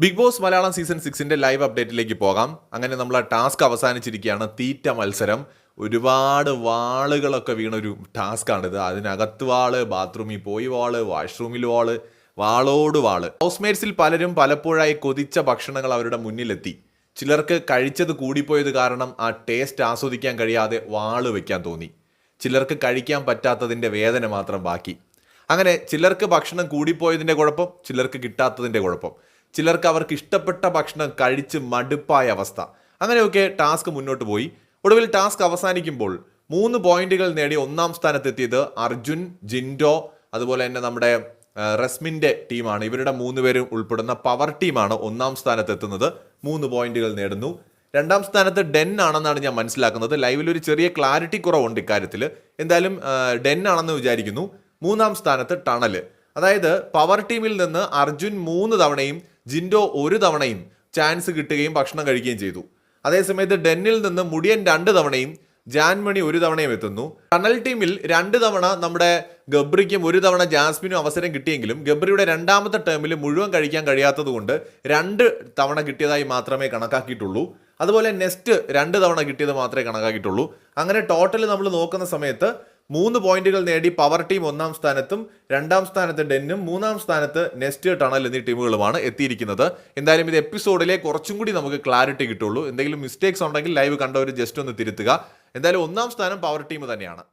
Big boss Malayalam season സിക്സിന്റെ live അപ്ഡേറ്റിലേക്ക് പോകാം. അങ്ങനെ നമ്മൾ ടാസ്ക് അവസാനിച്ചിരിക്കുകയാണ്. തീറ്റ മത്സരം. ഒരുപാട് വാളുകളൊക്കെ വീണൊരു ടാസ്ക്കാണിത് അതിനകത്ത് വാൾ ബാത്റൂമിൽ പോയി വാൾ വാഷ്റൂമിൽ വാൾ വാളോട് വാൾ. ഹൗസ്മേറ്റ്സിൽ പലരും പലപ്പോഴായി കൊതിച്ച ഭക്ഷണങ്ങൾ അവരുടെ മുന്നിലെത്തി. ചിലർക്ക് കഴിച്ചത് കൂടിപ്പോയത് കാരണം ആ ടേസ്റ്റ് ആസ്വദിക്കാൻ കഴിയാതെ വാൾ വെക്കാൻ തോന്നി. ചിലർക്ക് കഴിക്കാൻ പറ്റാത്തതിന്റെ വേദന മാത്രം ബാക്കി. അങ്ങനെ ചിലർക്ക് ഭക്ഷണം കൂടിപ്പോയതിന്റെ കുഴപ്പം ചിലർക്ക് കിട്ടാത്തതിന്റെ കുഴപ്പം. ചിലർക്ക് അവർക്ക് ഇഷ്ടപ്പെട്ട ഭക്ഷണം കഴിച്ച് മടുപ്പായ അവസ്ഥ. അങ്ങനെയൊക്കെ ടാസ്ക് മുന്നോട്ട് പോയി. ഒടുവിൽ ടാസ്ക് അവസാനിക്കുമ്പോൾ മൂന്ന് പോയിന്റുകൾ നേടി ഒന്നാം സ്ഥാനത്തെത്തിയത് അർജുൻ ജിൻഡോ അതുപോലെ തന്നെ നമ്മുടെ റസ്മിന്റെ ടീമാണ്. ഇവരുടെ മൂന്ന് പേരും ഉൾപ്പെടുന്ന പവർ ടീമാണ് ഒന്നാം സ്ഥാനത്തെത്തുന്നത്. മൂന്ന് പോയിന്റുകൾ നേടുന്നു. രണ്ടാം സ്ഥാനത്ത് ഡെൻ ആണെന്നാണ് ഞാൻ മനസ്സിലാക്കുന്നത്. ലൈവിൽ ഒരു ചെറിയ ക്ലാരിറ്റി കുറവുണ്ട് ഇക്കാര്യത്തിൽ. എന്തായാലും ഡെൻ ആണെന്ന് വിചാരിക്കുന്നു. മൂന്നാം സ്ഥാനത്ത് ടണൽ അതായത് പവർ ടീമിൽ നിന്ന് അർജുൻ മൂന്ന് തവണയും ജിൻഡോ ഒരു തവണയും ചാൻസ് കിട്ടുകയും ഭക്ഷണം കഴിക്കുകയും ചെയ്തു. അതേസമയത്ത് ഡെന്നിൽ നിന്ന് മുടിയൻ രണ്ട് തവണയും ജാൻമണി ഒരു തവണയും എത്തുന്നു. ടണൽ ടീമിൽ രണ്ട് തവണ നമ്മുടെ ഗബ്രിക്കും ഒരു തവണ ജാസ്മിനും അവസരം കിട്ടിയെങ്കിലും ഗബ്രിയുടെ രണ്ടാമത്തെ ടേമിൽ മുഴുവൻ കഴിക്കാൻ കഴിയാത്തതുകൊണ്ട് രണ്ട് തവണ കിട്ടിയതായി മാത്രമേ കണക്കാക്കിയിട്ടുള്ളൂ. അതുപോലെ നെസ്റ്റ് രണ്ട് തവണ കിട്ടിയത് മാത്രമേ കണക്കാക്കിയിട്ടുള്ളൂ. അങ്ങനെ ടോട്ടൽ നമ്മൾ നോക്കുന്ന സമയത്ത് മൂന്ന് പോയിന്റുകൾ നേടി പവർ ടീം ഒന്നാം സ്ഥാനത്തും രണ്ടാം സ്ഥാനത്ത് ഡെന്നും മൂന്നാം സ്ഥാനത്ത് നെസ്റ്റ് ടണൽ എന്നീ ടീമുകളുമാണ് എത്തിയിരിക്കുന്നത്. എന്തായാലും ഇത് എപ്പിസോഡിലെ കുറച്ചും കൂടി നമുക്ക് ക്ലാരിറ്റി കിട്ടുള്ളൂ. എന്തെങ്കിലും മിസ്റ്റേക്സ് ഉണ്ടെങ്കിൽ ലൈവ് കണ്ടവർ ജസ്റ്റ് ഒന്ന് തിരുത്തുക. എന്തായാലും ഒന്നാം സ്ഥാനം പവർ ടീം തന്നെയാണ്.